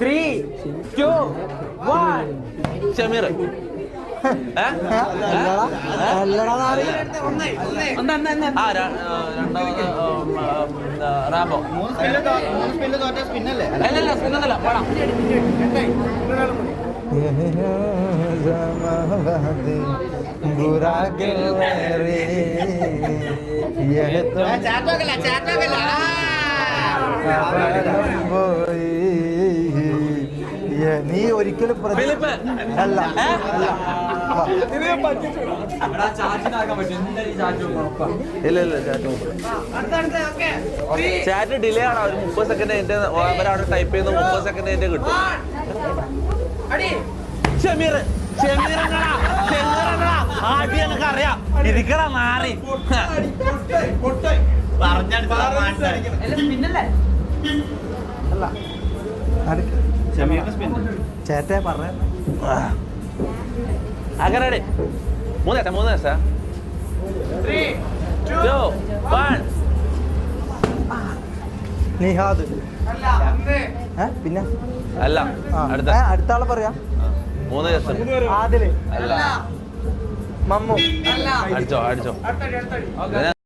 Three two one Shameer Rambo അല്ലല്ല സ്പിന്നല്ല നീ ഒരിക്കലും അല്ല. ഇല്ല ഇല്ല ചാറ്റ് ചാറ്റ് ഡിലേ ആണ്? ഒരു മുപ്പത് സെക്കൻഡ് എന്റെ അവരവിടെ ടൈപ്പ് ചെയ്യുന്ന മുപ്പത് സെക്കൻഡ് എന്റെ കിട്ടും ഷമീർ ഷമീർ അടി എനിക്കറിയാം. ഇരിക്കടാ മാറി. അടുക്ക്. ചേട്ട ചേട്ടേ പറഞ്ഞ. അങ്ങനെ മൂന്ന് ദിവസം മൂന്ന് ദിവസം നിഹാദ്. പിന്നെ? അല്ല. അടുത്ത. അടുത്ത ആളെ പറയാ. മൂന്ന് ദിവസം ആദിൽ. അല്ല. മമ്മു. അടിച്ചോ അടിച്ചോ.